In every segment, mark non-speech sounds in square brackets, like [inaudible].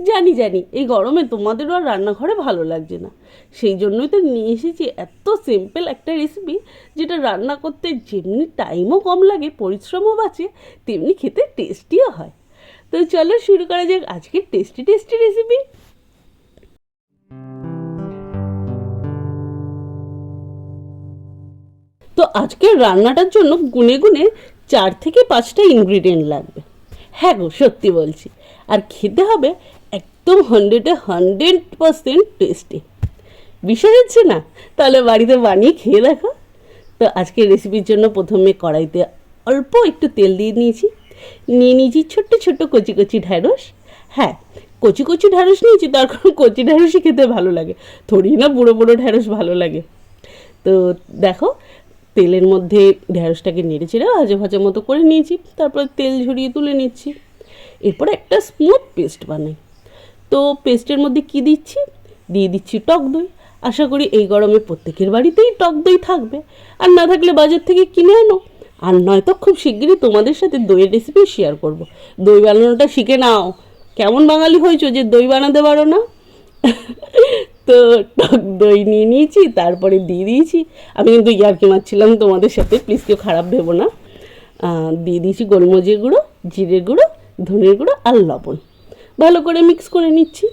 জানি জানি। এই গরমে তোমাদেরও আর রান্নাঘরে ভালো লাগছে না। সেই জন্যই তো নিয়ে এসেছি এত সিম্পল একটা রেসিপি যেটা রান্না করতে যেমনি টাইমও কম লাগে, পরিশ্রমও বাঁচে, তেমনি খেতে টেস্টিও হয়। তো চলো শুরু করা যাক আজকের টেস্টি টেস্টি রেসিপি তো আজকের রান্নাটার জন্য গুনে গুনে চার থেকে পাঁচটা ইনগ্রিডিয়েন্ট লাগবে। হ্যাঁ গো, সত্যি বলছি। আর খেতে হবে একদম হান্ড্রেডে হান্ড্রেড পারসেন্ট টেস্টি বিষয় হচ্ছে না, তাহলে বাড়িতে বানিয়ে খেয়ে দেখো। তো আজকের রেসিপির জন্য প্রথমে কড়াইতে অল্প একটু তেল দিয়ে নিয়েছি। নিয়ে নিয়েছি ছোট্ট ছোট্ট কচি কচি ঢ্যাঁড়স। হ্যাঁ কচি কচি ঢ্যাঁড়স নিয়েছি, তার কারণ কচি ঢ্যাঁড়সই খেতে ভালো লাগে। থোড়ি না বুড়ো বুড়ো ঢ্যাঁড়স ভালো লাগে। তো দেখো, তেলের মধ্যে ঢ্যাঁড়সটাকে নেড়ে চেড়ে ভাজা ভাজা মতো করে নিয়েছি। তারপর তেল ঝরিয়ে তুলে নিচ্ছি। এরপর একটা স্মুথ পেস্ট বানাই। তো পেস্টের মধ্যে কি দিচ্ছি? দিয়ে দিচ্ছি টক দই। আশা করি এই গরমে প্রত্যেকের বাড়িতেই টক দই থাকবে। আর না থাকলে বাজার থেকে কিনে আনো। আর নয়তো খুব শিগগিরই তোমাদের সাথে দইয়ের রেসিপি শেয়ার করব। দই বানানোটা শিখে নাও। কেমন বাঙালি হয়েছো যে দই বানাতে পারো না? [laughs] তো টক দই নিয়ে নিয়েছি, তারপরে দিয়ে দিয়েছি। আমি কিন্তু ইয়ার্কি মারছিলাম তোমাদের সাথে প্লিজ কেউ খারাপ ভেবো না। দিয়ে দিয়েছি গোলমরিচের গুঁড়ো, জিরের গুঁড়ো, ধনের গুঁড়ো আর লবণ। ভালো করে মিক্স করে নিচ্ছি।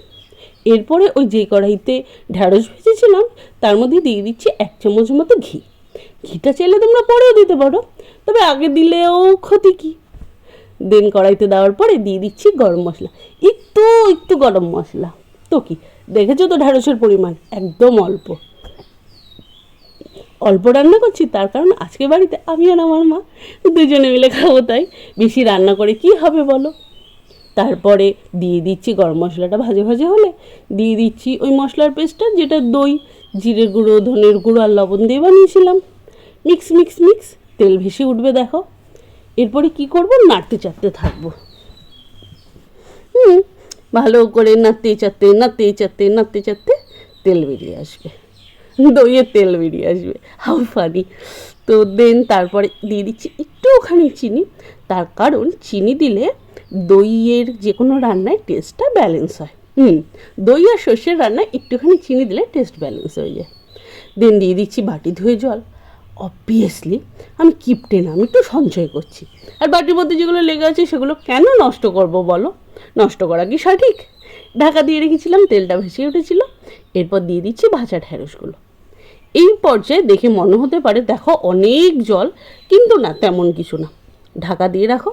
এরপরে ওই যে কড়াইতে ঢ্যাঁড়স ভেজেছিলাম, তার মধ্যে দিয়ে দিচ্ছি এক চামচ মতো ঘি। ঘিটা চাইলে তোমরা পরেও দিতে পারো, তবে আগে দিলেও ক্ষতি কী? দেন কড়াইতে দেওয়ার পরে দিয়ে দিচ্ছি গরম মশলা। একটু একটু গরম মশলা। তো কি, দেখেছ তো ঢ্যাঁড়সের পরিমাণ? একদম অল্প। অল্প রান্না করছি, তার কারণ আজকে বাড়িতে আমি আর আমার মা দুজনে মিলে খাব তাই। বেশি রান্না করে কি হবে বলো? তারপরে দিয়ে দিচ্ছি গরম মশলাটা ভাজে ভাজে হলে। দিয়ে দিচ্ছি ওই মশলার পেস্টটা, যেটা দই, জিরে গুঁড়ো, ধনের গুঁড়ো আর লবণ দিয়ে বানিয়েছিলাম। মিক্স মিক্স মিক্স, তেল ভেসে উঠবে দেখো। এরপরে কি করব? নাড়তে চাড়তে থাকব। হুম, ভালো করে নাড়তে চাড়তে নাড়তে চাড়তে নাড়তে চাড়তে তেল বেরিয়ে আসবে। দইয়ের তেল বেরিয়ে আসবে। How funny. তো দেন তারপরে দিয়ে দিচ্ছি একটুখানি চিনি। তার কারণ চিনি দিলে দইয়ের যে কোনো রান্নায় টেস্টটা ব্যালেন্স হয়। হুম, দই আর সর্ষের রান্নায় একটুখানি চিনি দিলে টেস্ট ব্যালেন্স হয়ে যায়। দেন দিয়ে দিচ্ছি বাটি ধুয়ে জল। অবভিয়াসলি আমি কিপটে না, আমি একটু সঞ্চয় করছি। আর বাটির মধ্যে যেগুলো লেগে আছে সেগুলো কেন নষ্ট করব বলো? নষ্ট করা কি সঠিক? ঢাকা দিয়ে রেখেছিলাম, তেলটা ভেসে উঠেছিল। এরপর দিয়ে দিচ্ছি ভাজা ঢ্যাঁড়সগুলো এই পর্যায়ে দেখে মনে হতে পারে দেখো অনেক জল, কিন্তু না, তেমন কিছু না। ঢাকা দিয়ে রাখো,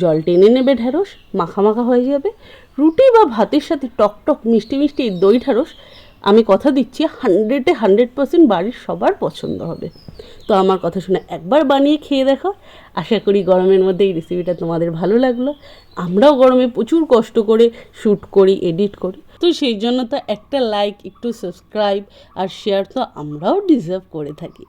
জল টেনে নেবে ঢেঁড়স, মাখা মাখা হয়ে যাবে। রুটি বা ভাতের সাথে টক টক মিষ্টি মিষ্টি দই ঢ্যাঁড়স আমি কথা দিচ্ছি হান্ড্রেডে হান্ড্রেড পার্সেন্ট বাড়ির সবার পছন্দ হবে। তো আমার কথা শুনে একবার বানিয়ে খেয়ে দেখো। আশা করি গরমের মধ্যে এই রেসিপিটা তোমাদের ভালো লাগল। আমরাও গরমে প্রচুর কষ্ট করে শ্যুট করি এডিট করি। তো সেই জন্য তো একটা লাইক একটু সাবস্ক্রাইব আর শেয়ার তো আমরাও ডিজার্ভ করে থাকি।